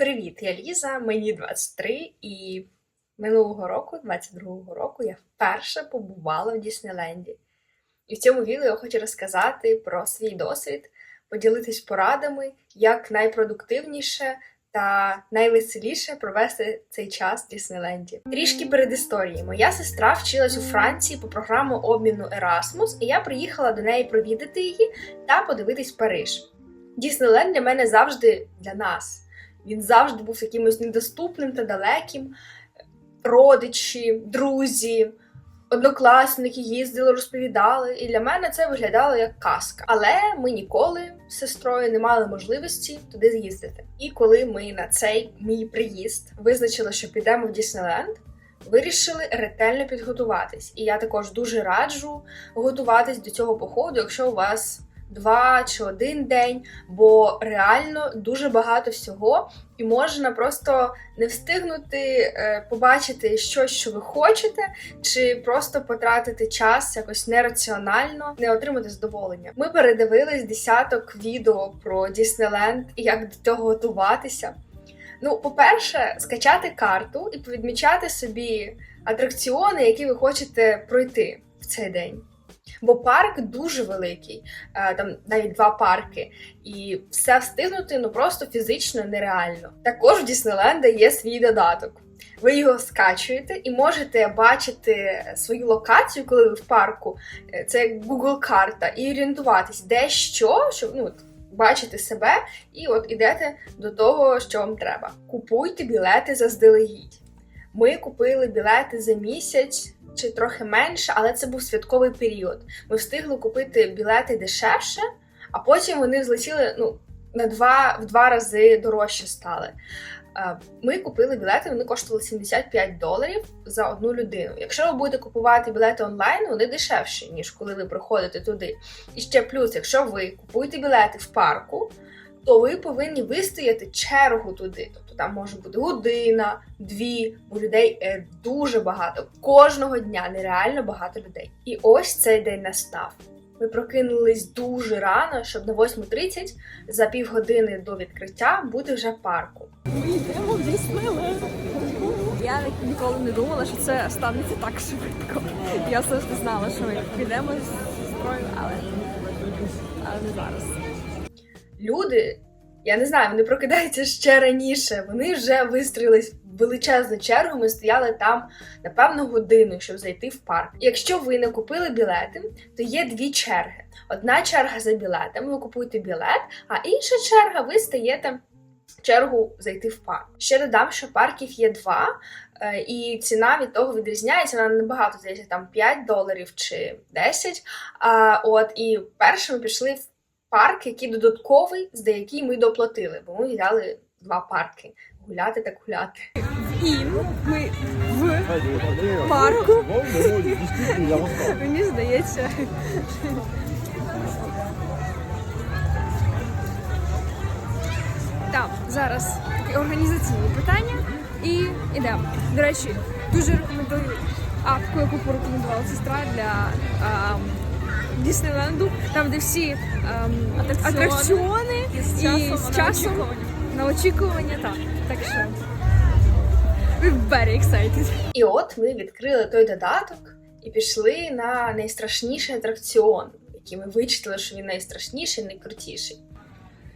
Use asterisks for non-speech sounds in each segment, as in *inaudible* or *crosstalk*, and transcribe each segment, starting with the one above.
Привіт, я Ліза, мені 23, і минулого року, 22-го року, я вперше побувала в Діснейленді. І в цьому відео я хочу розказати про свій досвід, поділитись порадами, як найпродуктивніше та найвеселіше провести цей час в Діснейленді. Трішки перед історією. Моя сестра вчилась у Франції по програму обміну Erasmus, і я приїхала до неї провідати її та подивитись Париж. Діснейленд для мене завжди для нас. Він завжди був якимось недоступним та далеким. Родичі, друзі, однокласники їздили, розповідали, і для мене це виглядало як казка. Але ми ніколи з сестрою не мали можливості туди з'їздити. І коли ми на цей мій приїзд визначили, що підемо в Діснейленд, вирішили ретельно підготуватись. І я також дуже раджу готуватись до цього походу, якщо у вас два чи один день, бо реально дуже багато всього, і можна просто не встигнути е, побачити щось, що ви хочете, чи просто потратити час якось нераціонально, не отримати задоволення. Ми передивились десяток відео про Діснейленд і як до цього готуватися. Ну, по-перше, скачати карту і повідмічати собі атракціони, які ви хочете пройти в цей день. Бо парк дуже великий, е, там навіть два парки, і все встигнути ну просто фізично нереально. Також в Діснейленда є свій додаток. Ви його скачуєте і можете бачити свою локацію, коли ви в парку. Е, Це як Google карта, і орієнтуватись, де що, щоб ну, бачити себе, і от ідете до того, що вам треба. Купуйте білети заздалегідь. Ми купили білети за місяць чи трохи менше, але це був святковий період. Ми встигли купити білети дешевше, а потім вони злетіли ну, на два, в два рази дорожче стали. Е, Ми купили білети, вони коштували 75 доларів за одну людину. Якщо ви будете купувати білети онлайн, вони дешевші, ніж коли ви приходите туди. І ще плюс, якщо ви купуєте білети в парку, то ви повинні вистояти чергу туди. Тобто там може бути година, дві, бо людей е, дуже багато. Кожного дня нереально багато людей. І ось цей день настав. Ми прокинулись дуже рано, щоб на 8.30 за півгодини до відкриття бути вже в парку. Йдемо в Діснейленд. Я ніколи не думала, що це станеться так швидко. Я завжди знала, що ми підемо з сестрою, але, але не зараз. Люди, я не знаю, вони прокидаються ще раніше. Вони вже вистроїлись величезну чергу. Ми стояли там напевно годину, щоб зайти в парк. Якщо ви не купили білети, то є дві черги. Одна черга за білетами, ви купуєте білет, а інша черга, ви стаєте чергу зайти в парк. Ще додам, що парків є два, е, і ціна від того відрізняється. Вона небагато здається, там 5 доларів чи 10. А, от і перше ми пішли в парк, який додатковий, за який ми доплатили, бо ми взяли два парки. Гуляти так гуляти. Ін, ми в парку. Мені здається. Так, зараз такі організаційні питання і йдемо. До речі, дуже рекомендую апку, яку порекомендувала сестра для ем, Діснейленду, там де всі ем, Атракціони. атракціони І з і часом з на часом очікування. на очікування. Так, так що we're very excited. І от ми відкрили той додаток і пішли на найстрашніший атракціон, який ми вичитали, що він найстрашніший, найкрутіший.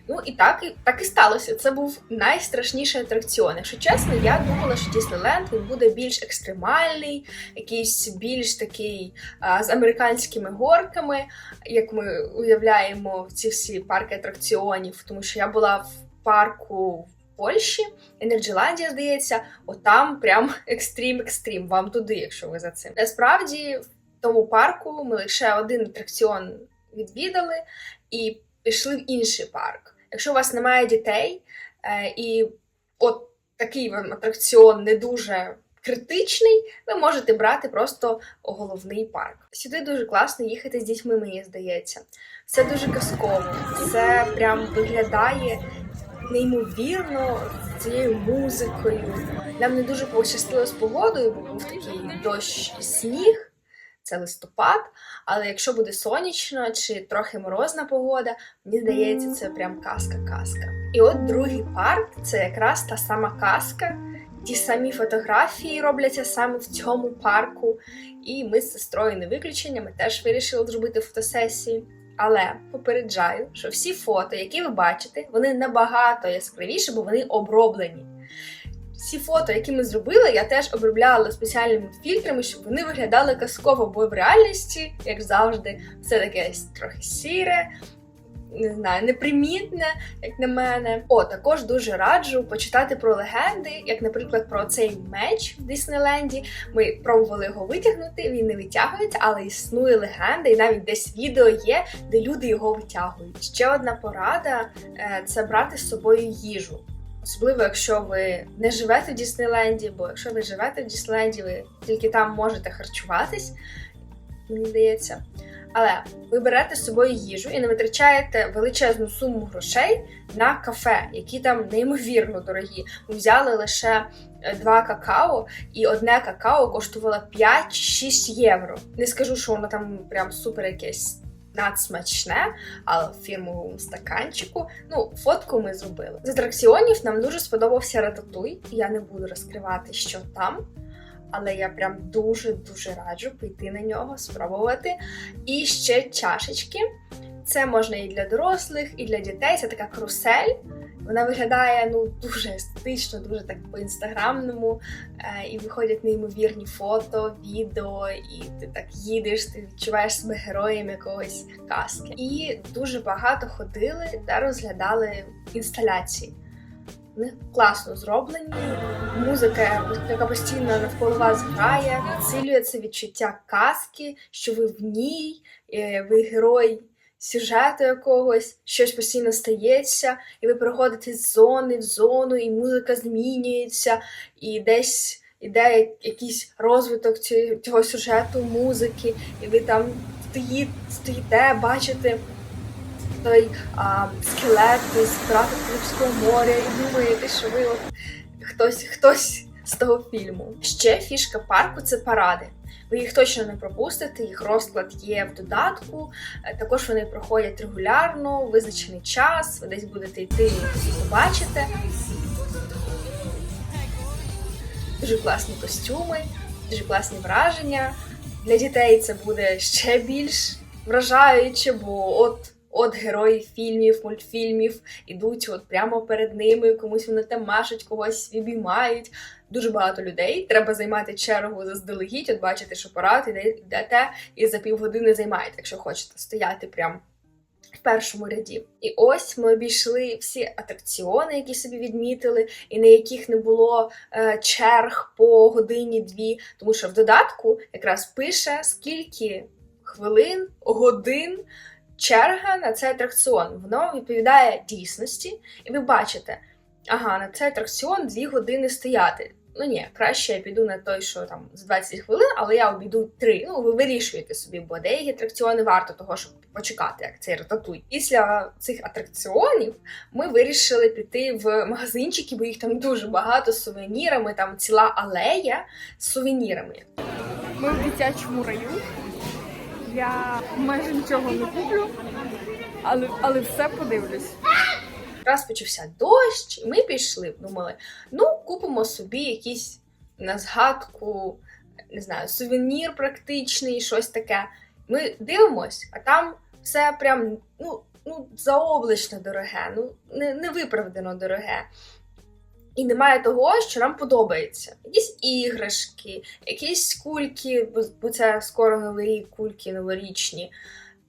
Ну і так і так і сталося. Це був найстрашніший атракціон. Якщо чесно, я думала, що Діснейленд він буде більш екстремальний, якийсь більш такий а, з американськими горками, як ми уявляємо в ці всі парки атракціонів. Тому що я була в парку в Польщі, Енерджеландія, здається, отам прям *laughs* екстрім-екстрім. Вам туди, якщо ви за цим. Насправді, в тому парку ми лише один атракціон відвідали і пішли в інший парк. Якщо у вас немає дітей, е, і от такий вам атракціон не дуже критичний, ви можете брати просто головний парк. Сюди дуже класно їхати з дітьми, мені здається. Все дуже казково, все прям виглядає неймовірно цією музикою. Нам не дуже пощастило з погодою, бо був такий дощ і сніг. Це листопад, але якщо буде сонячно чи трохи морозна погода, мені здається, це прям казка-казка. І от другий парк це якраз та сама казка. Ті самі фотографії робляться саме в цьому парку. І ми з сестрою не виключення, ми теж вирішили зробити фотосесії. Але попереджаю, що всі фото, які ви бачите, вони набагато яскравіші, бо вони оброблені. Всі фото, які ми зробили, я теж обробляла спеціальними фільтрами, щоб вони виглядали казково, бо в реальності, як завжди, все таке трохи сіре, не знаю, непримітне, як на мене. О, також дуже раджу почитати про легенди, як, наприклад, про цей меч в Диснейленді. Ми пробували його витягнути, він не витягується, але існує легенда, і навіть десь відео є, де люди його витягують. Ще одна порада е, це брати з собою їжу. Особливо, якщо ви не живете в Діснейленді, бо якщо ви живете в Діснейленді, ви тільки там можете харчуватись, мені здається. Але ви берете з собою їжу і не витрачаєте величезну суму грошей на кафе, які там неймовірно дорогі. Ми взяли лише е, два какао, і одне какао коштувало 5-6 євро. Не скажу, що воно там прям супер якесь надсмачне, але в фірмовому стаканчику. Ну, фотку ми зробили. З атракціонів нам дуже сподобався рататуй. Я не буду розкривати, що там. Але я прям дуже-дуже раджу піти на нього, спробувати. І ще чашечки. Це можна і для дорослих, і для дітей. Це така карусель. Вона виглядає ну дуже естетично, дуже так по-інстаграмному. Е, і виходять неймовірні фото, відео, і ти так їдеш, ти відчуваєш себе героєм якогось казки. І дуже багато ходили та розглядали інсталяції. Вони класно зроблені. Музика, яка постійно навколо вас грає, підсилює це відчуття казки, що ви в ній, е, ви герой сюжету якогось, щось постійно стається, і ви переходите з зони в зону, і музика змінюється, і десь іде якийсь розвиток цього сюжету, музики, і ви там стоїте, бачите той а, скелет з пірати Карибського моря, і думаєте, що ви от хтось, хтось з того фільму. Ще фішка парку це паради. Ви їх точно не пропустите, їх розклад є в додатку. Е, Також вони проходять регулярно, визначений час, ви десь будете йти і побачите. Дуже класні костюми, дуже класні враження. Для дітей це буде ще більш вражаюче, бо от. От герої фільмів, мультфільмів ідуть от прямо перед ними, комусь вони там машуть, когось обіймають. Дуже багато людей. Треба займати чергу заздалегідь, от бачите, що парад іде- йдете і за півгодини займаєте, якщо хочете стояти прямо в першому ряді. І ось ми обійшли всі атракціони, які собі відмітили, і на яких не було е, черг по годині-дві, тому що в додатку якраз пише, скільки хвилин, годин черга на цей атракціон. Воно відповідає дійсності, і ви бачите, ага, на цей атракціон 2 години стояти. Ну ні, краще я піду на той, що там за 20 хвилин, але я обійду 3. Ну, ви вирішуєте собі, бо деякі атракціони варто того, щоб почекати, як цей рататуй. Після цих атракціонів ми вирішили піти в магазинчики, бо їх там дуже багато з сувенірами, там ціла алея з сувенірами. Ми в дитячому раю. Я майже нічого не куплю, але, але все подивлюсь. Раз почався дощ, і ми пішли. Думали, ну, купимо собі якийсь на згадку, не знаю, сувенір практичний, щось таке. Ми дивимось, а там все прям ну, ну, заоблачно дороге, ну, не, невиправдано дороге. І немає того, що нам подобається. Якісь іграшки, якісь кульки, бо це скоро новий рік, кульки новорічні.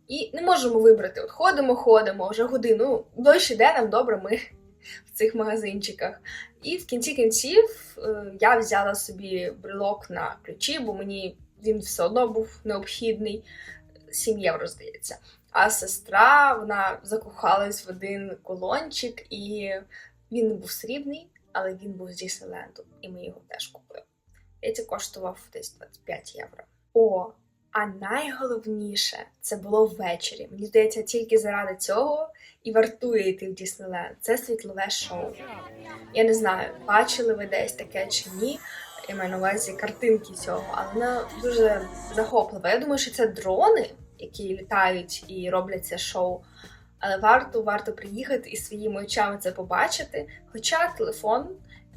І не можемо вибрати. От ходимо, ходимо, вже годину. Ну, дощ іде нам добре, ми в цих магазинчиках. І в кінці кінців е, я взяла собі брелок на ключі, бо мені він все одно був необхідний. 7 євро, здається. А сестра вона закохалась в один колончик, і він не був срібний, але він був з Діснейленду, і ми його теж купили. І це коштував десь 25 євро. О, а найголовніше це було ввечері. Мені здається, тільки заради цього і вартує йти в Діснейленд. Це світлове шоу. Я не знаю, бачили ви десь таке чи ні. Я маю на увазі картинки цього, але воно дуже захопливе. Я думаю, що це дрони, які літають і роблять це шоу. але варто варто приїхати і своїми очами це побачити. Хоча телефон,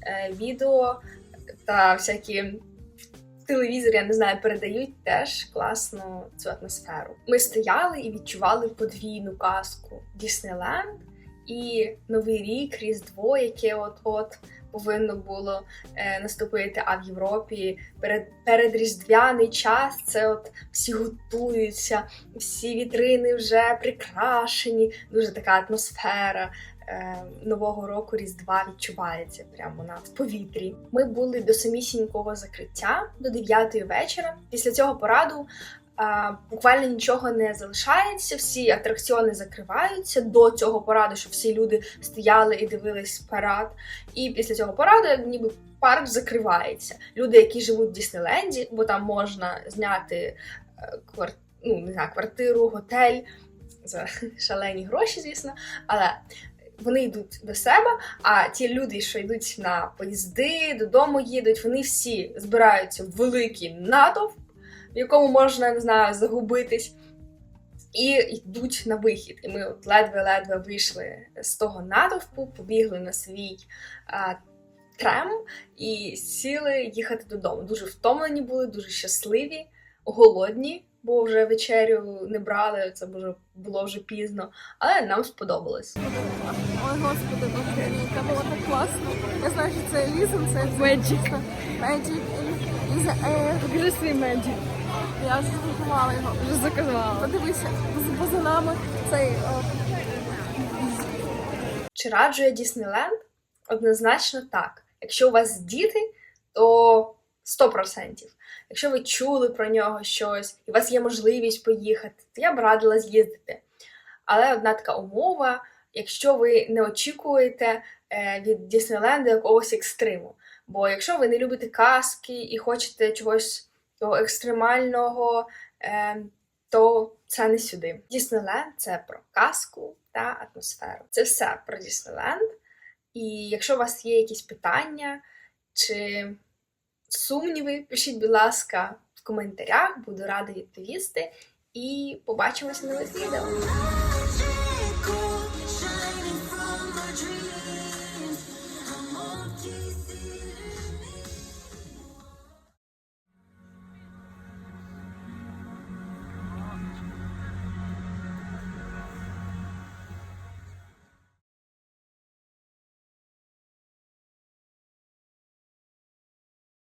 е, відео та всякі телевізори, я не знаю, передають теж класну цю атмосферу. Ми стояли і відчували подвійну казку Діснейленд і Новий рік, Різдво, яке от-от повинно було е, наступити. А в Європі перед, передріздвяний час це от всі готуються, всі вітрини вже прикрашені, дуже така атмосфера. Е, Нового року Різдва відчувається прямо на в повітрі. Ми були до самісінького закриття до 9 вечора. Після цього пораду а, буквально нічого не залишається. Всі атракціони закриваються до цього пораду, щоб всі люди стояли і дивились парад. І після цього пораду, ніби парк закривається. Люди, які живуть в Діснейленді, бо там можна зняти е, квар... ну, не знаю, квартиру, готель за *laughs* шалені гроші, звісно, але вони йдуть до себе. А ті люди, що йдуть на поїзди, додому їдуть, вони всі збираються в великий натовп, в якому можна не знаю, загубитись. І йдуть на вихід. І ми от ледве-ледве вийшли з того натовпу, побігли на свій а, трем і сіли їхати додому. Дуже втомлені були, дуже щасливі, голодні, бо вже вечерю не брали, це вже було вже пізно, але нам сподобалось. Ой, господи, боже, це було так класно. Я знаю, що це Елізон, це Меджик. Меджик. Ліза, е, Покажи свій меджик. я заблокувала його. Вже заказала. Подивися, поза нами цей Чи раджу я Діснейленд? Однозначно так. Якщо у вас діти, то 100%. Якщо ви чули про нього щось, і у вас є можливість поїхати, то я б радила з'їздити. Але одна така умова, якщо ви не очікуєте е, від Діснейленду якогось екстриму. Бо якщо ви не любите казки і хочете чогось того екстремального, е, то це не сюди. Діснейленд це про казку та атмосферу. Це все про Діснейленд. І якщо у вас є якісь питання чи сумніви, пишіть, будь ласка, в коментарях, буду рада відповісти. І побачимося на нових відео.